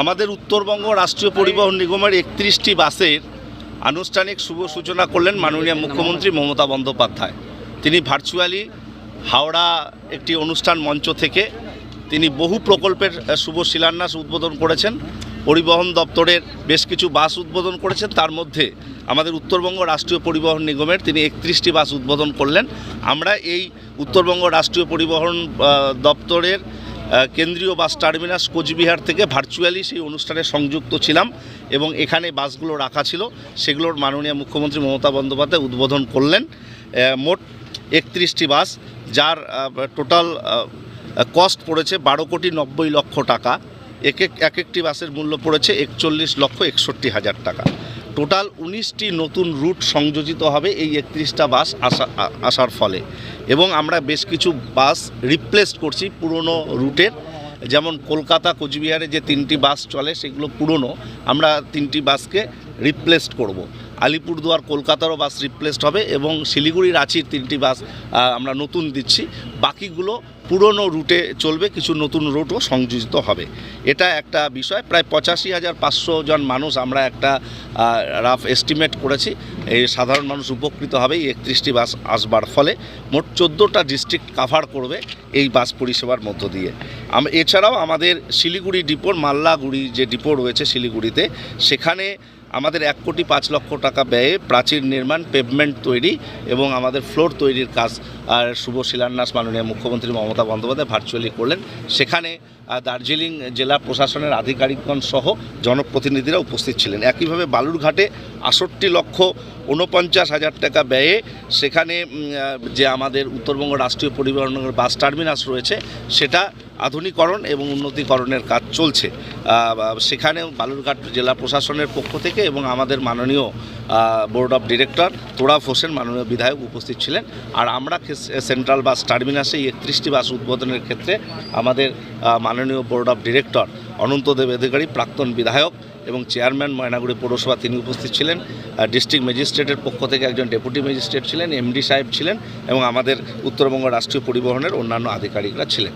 আমাদের উত্তরবঙ্গ রাষ্ট্রীয় পরিবহন নিগমের একত্রিশটি বাসের আনুষ্ঠানিক শুভ সূচনা করলেন মাননীয় মুখ্যমন্ত্রী মমতা বন্দ্যোপাধ্যায়। তিনি ভার্চুয়ালি হাওড়া একটি অনুষ্ঠান মঞ্চ থেকে তিনি বহু প্রকল্পের শুভ শিলান্যাস উদ্বোধন করেছেন। পরিবহন দপ্তরের বেশ কিছু বাস উদ্বোধন করেছেন। তার মধ্যে আমাদের উত্তরবঙ্গ রাষ্ট্রীয় পরিবহন নিগমের তিনি একত্রিশটি বাস উদ্বোধন করলেন। আমরা এই উত্তরবঙ্গ রাষ্ট্রীয় পরিবহন দপ্তরের কেন্দ্রীয় বাস টার্মিনাস কোচবিহার থেকে ভার্চুয়ালি সেই অনুষ্ঠানে সংযুক্ত ছিলাম এবং এখানে বাসগুলো রাখা ছিল। সেগুলোর মাননীয় মুখ্যমন্ত্রী মমতা বন্দ্যোপাধ্যায় উদ্বোধন করলেন। মোট একত্রিশটি বাস, যার টোটাল কস্ট পড়েছে বারো কোটি নব্বই লক্ষ টাকা। এক এক এক একটি বাসের মূল্য পড়েছে একচল্লিশ লক্ষ একষট্টি হাজার টাকা। টোটাল উনিশটি নতুন রুট সংযোজিত হবে এই একত্রিশটা বাস আসা আসার ফলে। এবং আমরা বেশ কিছু বাস রিপ্লেস করছি পুরনো রুটের। যেমন কলকাতা, কোচবিহারে যে তিনটি বাস চলে সেগুলো পুরনো, আমরা তিনটি বাসকে রিপ্লেসড করব। আলিপুরদুয়ার, কলকাতারও বাস রিপ্লেসড হবে এবং শিলিগুড়ি, রাঁচির তিনটি বাস আমরা নতুন দিচ্ছি। বাকিগুলো পুরনো রুটে চলবে, কিছু নতুন রুটও সংযোজিত হবে। এটা একটা বিষয়, প্রায় পঁচাশি হাজার পাঁচশো জন মানুষ আমরা একটা রাফ এস্টিমেট করেছি। এই সাধারণ মানুষ উপকৃত হবে এই একত্রিশটি বাস আসবার ফলে। মোট চোদ্দোটা ডিস্ট্রিক্ট কাভার করবে এই বাস পরিষেবার মধ্য দিয়ে। এছাড়াও আমাদের শিলিগুড়ি ডিপোর মাল্লাগুড়ি যে ডিপো রয়েছে শিলিগুড়িতে, সেখানে আমাদের এক কোটি পাঁচ লক্ষ টাকা ব্যয়ে প্রাচীর নির্মাণ পেভমেন্ট তৈরি এবং আমাদের ফ্লোর তৈরির কাজ আর শুভ শিলান্যাস মাননীয় মুখ্যমন্ত্রী মমতা বন্দ্যোপাধ্যায় ভার্চুয়ালি করলেন। সেখানে দার্জিলিং জেলা প্রশাসনের আধিকারিকগণ সহ জনপ্রতিনিধিরা উপস্থিত ছিলেন। একইভাবে বালুরঘাটে আষট্টি লক্ষ ঊনপঞ্চাশ হাজার টাকা ব্যয়ে সেখানে যে আমাদের উত্তরবঙ্গ রাষ্ট্রীয় পরিবহন নিগমের বাস টার্মিনাস রয়েছে, সেটা আধুনিকরণ এবং উন্নতিকরণের কাজ চলছে। আহ, সেখানে বালুরঘাট জেলা প্রশাসনের পক্ষ থেকে এবং আমাদের মাননীয় board of director Toraf Hossain মাননীয় বিধায়ক উপস্থিত ছিলেন। আর আমরা সেন্ট্রাল বাস টার্মিনাসে একত্রিশটি বাস উদ্বোধনের ক্ষেত্রে আমাদের মাননীয় board of director Ananta Deb Adhikari প্রাক্তন বিধায়ক এবং চেয়ারম্যান ময়নাগুড়ি পৌরসভা তিনি উপস্থিত ছিলেন। ডিস্ট্রিক্ট ম্যাজিস্ট্রেটের পক্ষ থেকে একজন ডেপুটি ম্যাজিস্ট্রেট ছিলেন এমডি সাহেব ছিলেন এবং আমাদের উত্তরবঙ্গ রাষ্ট্রীয় পরিবহনের অন্যান্য আধিকারিকরা ছিলেন।